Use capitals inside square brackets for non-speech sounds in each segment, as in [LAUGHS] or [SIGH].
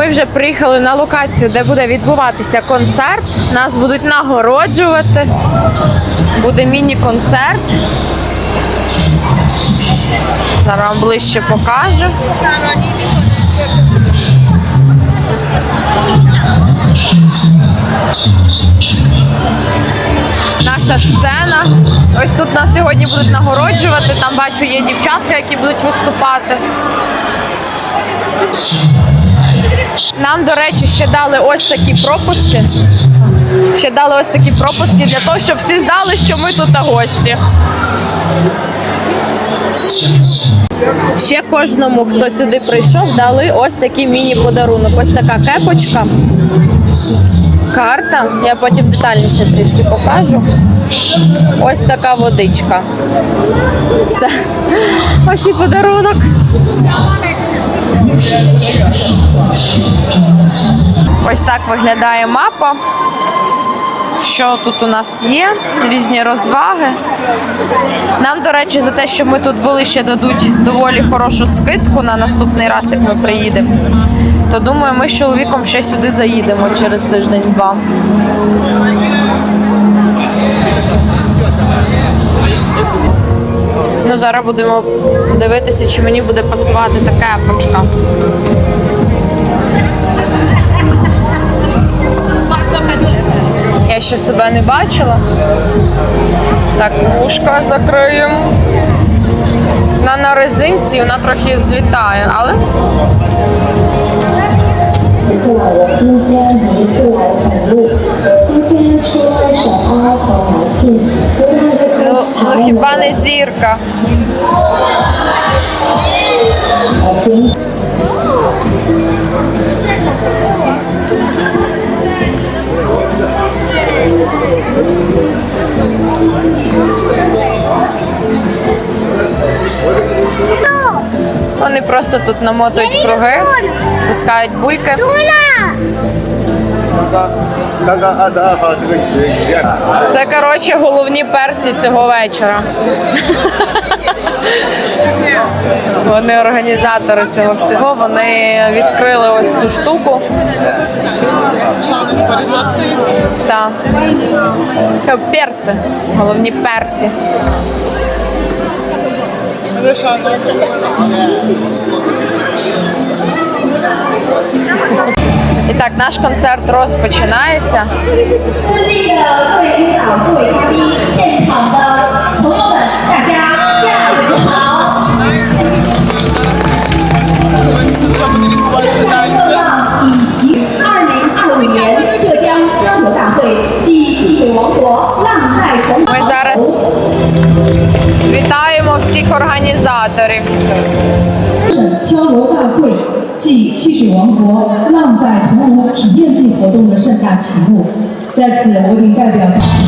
Ми вже приїхали на локацію, де буде відбуватися концерт. Нас будуть нагороджувати. Буде міні-концерт. Зараз вам ближче покажу. Наша сцена. Ось тут нас сьогодні будуть нагороджувати. Там бачу, є дівчатка, які будуть виступати. Нам, до речі, ще дали ось такі пропуски. Ще дали ось такі пропуски для того, щоб всі знали, що ми тут гості. Ще кожному, хто сюди прийшов, дали ось такий міні-подарунок. Ось така кепочка, карта. Я потім детальніше трішки покажу. Ось така водичка. Все. Ось і подарунок. Ось так виглядає мапа. Що тут у нас є? Різні розваги. Нам, до речі, за те, що ми тут були, ще дадуть доволі хорошу скидку на наступний раз, як ми приїдемо. То думаю, ми з чоловіком ще сюди заїдемо через тиждень-два. Ну, зараз будемо дивитися, чи мені буде пасувати така епочка. Я ще себе не бачила. Так, вушка закриємо. Вона на резинці, вона трохи злітає, але ну хіба не зірка? Вони просто тут намотують круги, пускають бульки. Це коротше головні перці цього вечора. Вони організатори цього всього. Вони відкрили ось цю штуку. Так. Перці. Головні перці. І так, наш концерт розпочинається. 在此，我谨代表。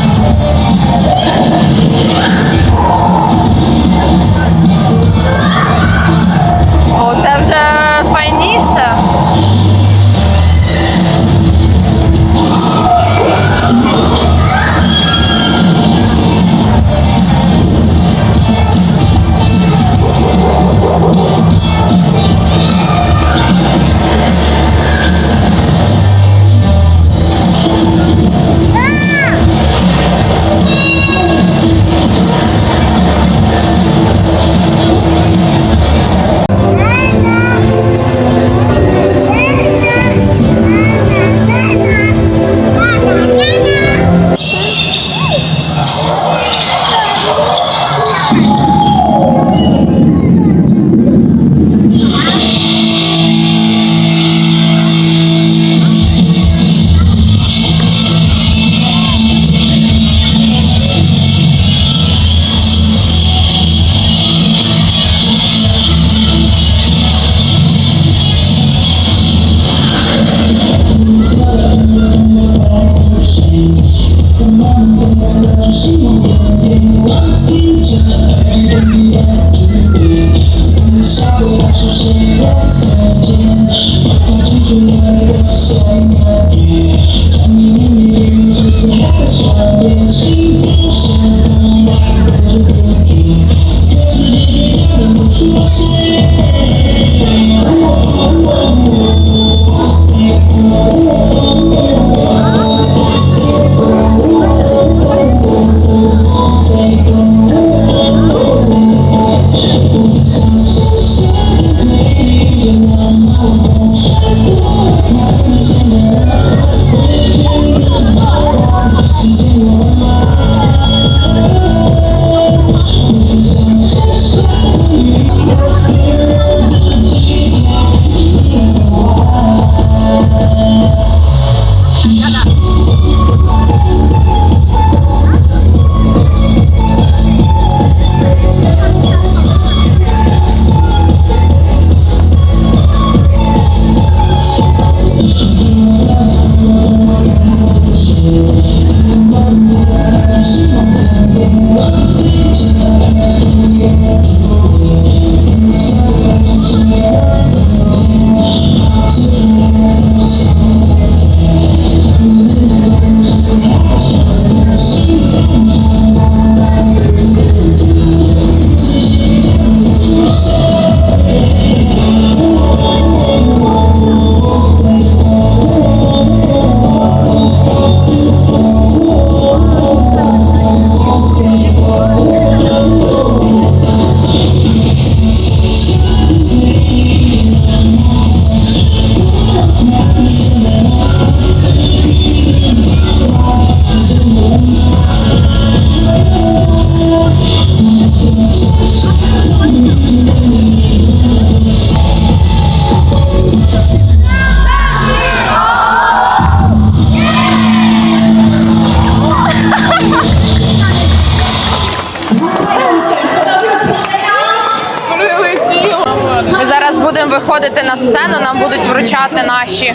Ми зараз будемо виходити на сцену, нам будуть вручати наші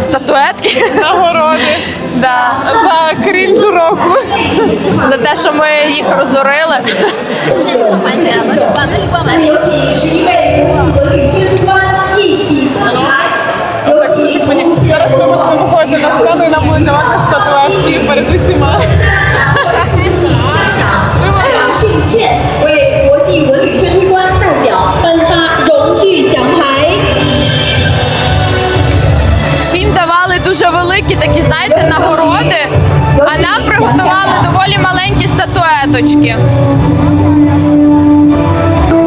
статуетки. Нагороди да. за крінж року. За те, що ми їх розорили. Зараз ми будемо виходити на сцену і нам будуть давати статуетки перед усіма. 倩为国际文旅宣推官代表颁发荣誉奖牌。 Всім давали дуже великі такі, знаєте, нагороди, а нам приготували доволі маленькі статуеточки.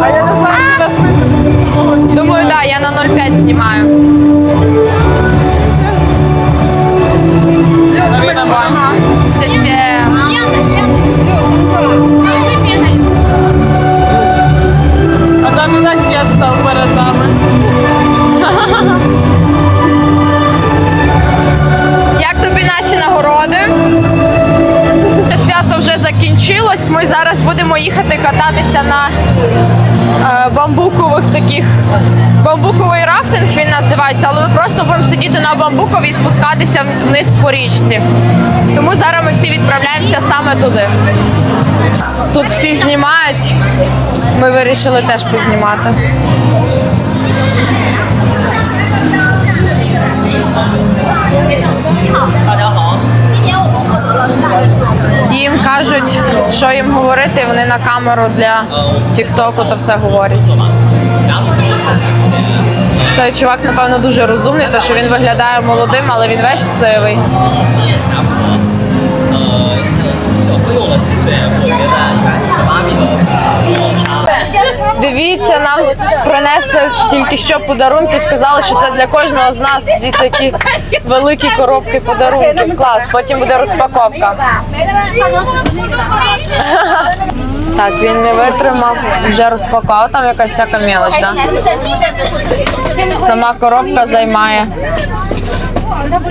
А я не знаю, чи нас видно. Думаю, так, да, я на 0,5 знімаю. Ага. Все-все. закінчилось. Ми зараз будемо їхати кататися на е, бамбукових таких. Бамбуковий рафтинг він називається, але ми просто будемо сидіти на бамбукові і спускатися вниз по річці. Тому зараз ми всі відправляємося саме туди. Тут всі знімають. Ми вирішили теж познімати. Їм кажуть, що їм говорити, вони на камеру для Тіктоку то все говорять. Цей чувак, напевно, дуже розумний, тому що він виглядає молодим, але він весь сивий. Дивіться, нам принесли тільки що подарунки, сказали, що це для кожного з нас. Дивіться, які великі коробки подарунків. Клас, потім буде розпаковка. [LAUGHS] Так, він не витримав, вже розпакував. Там якась всяка мелоч, да? Сама коробка займає.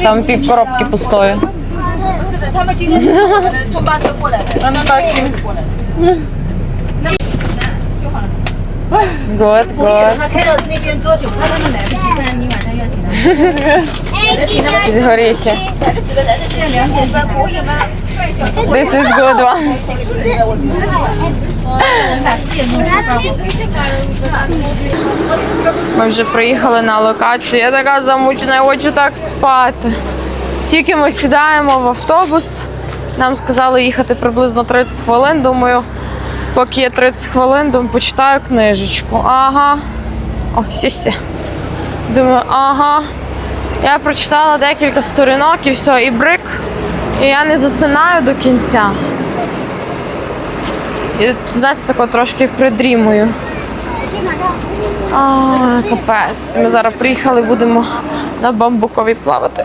Там пів коробки пустої. [LAUGHS] [LAUGHS] Good, good. З. This is good one. Ми вже приїхали на локацію. Я така замучена, я хочу так спати. Тільки ми сідаємо в автобус. Нам сказали їхати приблизно 30 хвилин. Думаю, поки є 30 хвилин, думаю, почитаю книжечку. Ага. О, сі Думаю, ага. Я прочитала декілька сторінок і все, і брик. І я не засинаю до кінця. І знаєте, тако трошки придрімую. А, капець. Ми зараз приїхали, будемо на бамбукові плавати.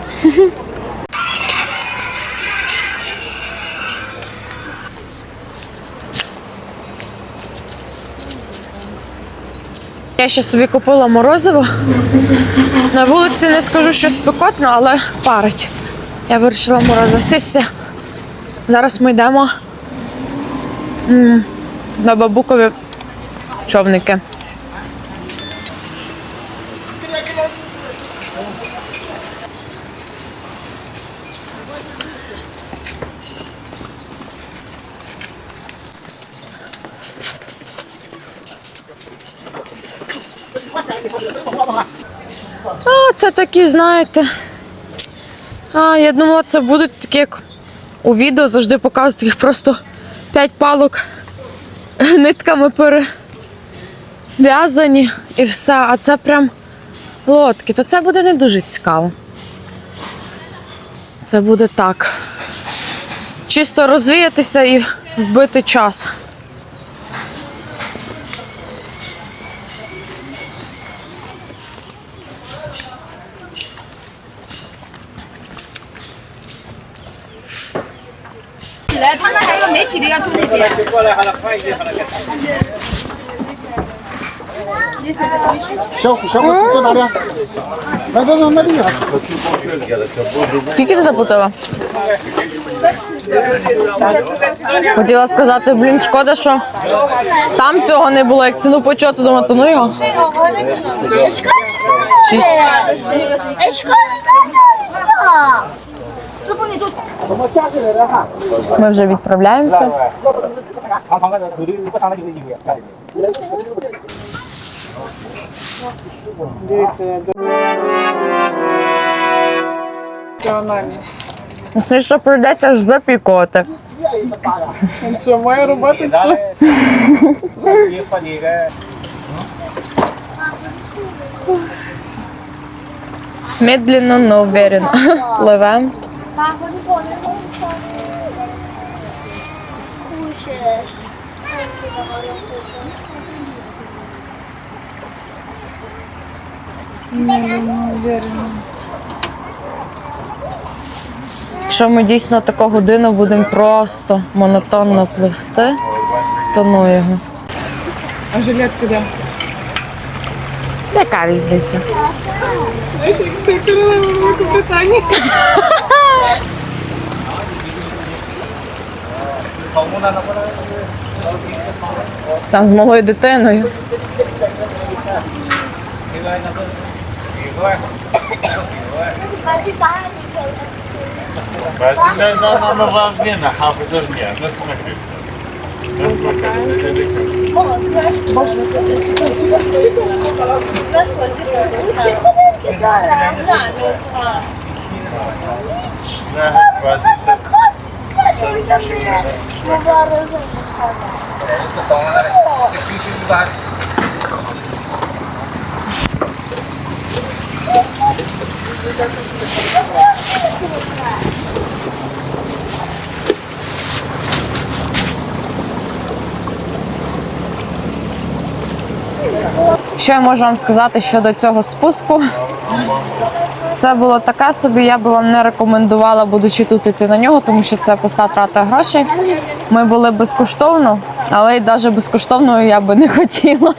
Я ще собі купила морозиво. На вулиці не скажу, що спекотно, але парить. Я вирішила морозитися. Зараз ми йдемо на бабукові човники. А, це такі, знаєте. А, я думала, це будуть такі, як у відео завжди показують їх просто 5 палок нитками перев'язані і все. А це прям лодки. То це буде не дуже цікаво. Це буде так. Чисто розвіятися і вбити час. Скільки ти заплатила? Хотіла сказати, блін, шкода, що там цього не було. Як ціну почути, думати, ну його. Шість. Ми вже відправляємося. Ну, що прийдеться аж запікоти. Що, моя робота що? Медленно, но уверенно. Пливемо. Якщо ми дійсно таку годину будемо просто монотонно пливсти, то ну його. А жилетка де? Яка різниця? Це королева Великобританії. [LAUGHS] Там з малою дитиною. Bazı Що я можу вам сказати щодо цього спуску? Це було таке собі, я би вам не рекомендувала, будучи тут іти на нього, тому що це пуста трата грошей. Ми були безкоштовно, але й навіть безкоштовною я би не хотіла.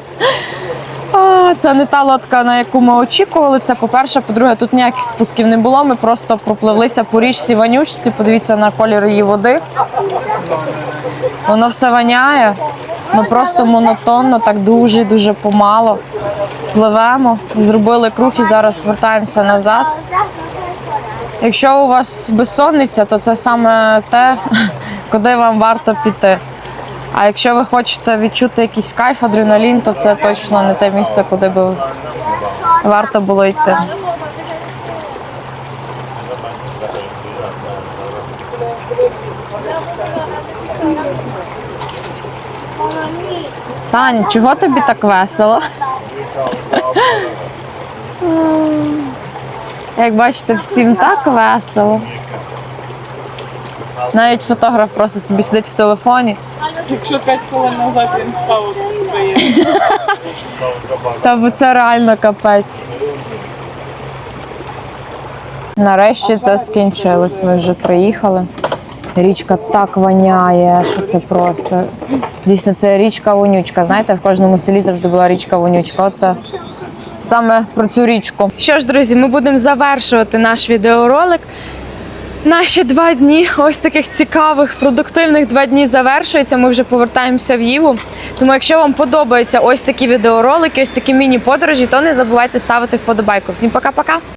Це не та лодка, на яку ми очікували. Це по-перше, по-друге, тут ніяких спусків не було. Ми просто пропливлися по річці Ванючці. Подивіться на колір її води. Воно все воняє. Ми просто монотонно, так дуже дуже помало пливемо. Зробили круг і зараз вертаємося назад. Якщо у вас безсонниця, то це саме те, [LAUGHS] куди вам варто піти. А якщо ви хочете відчути якийсь кайф, адреналін, то це точно не те місце, куди би варто було йти. Таня, чого тобі так весело? Як бачите, всім так весело. Навіть фотограф просто собі сидить в телефоні. Якщо 5 хвилин назад він спав своє. Та бо це реально капець. Нарешті це скінчилось. Ми вже приїхали. Річка так воняє, що це просто. Дійсно, це річка вонючка. Знаєте, в кожному селі завжди була річка вонючка. Оце саме про цю річку. Що ж, друзі, ми будемо завершувати наш відеоролик. Наші два дні ось таких цікавих, продуктивних два дні завершуються. Ми вже повертаємося в Єву. Тому, якщо вам подобаються ось такі відеоролики, ось такі міні-подорожі, то не забувайте ставити вподобайку. Всім пока-пока!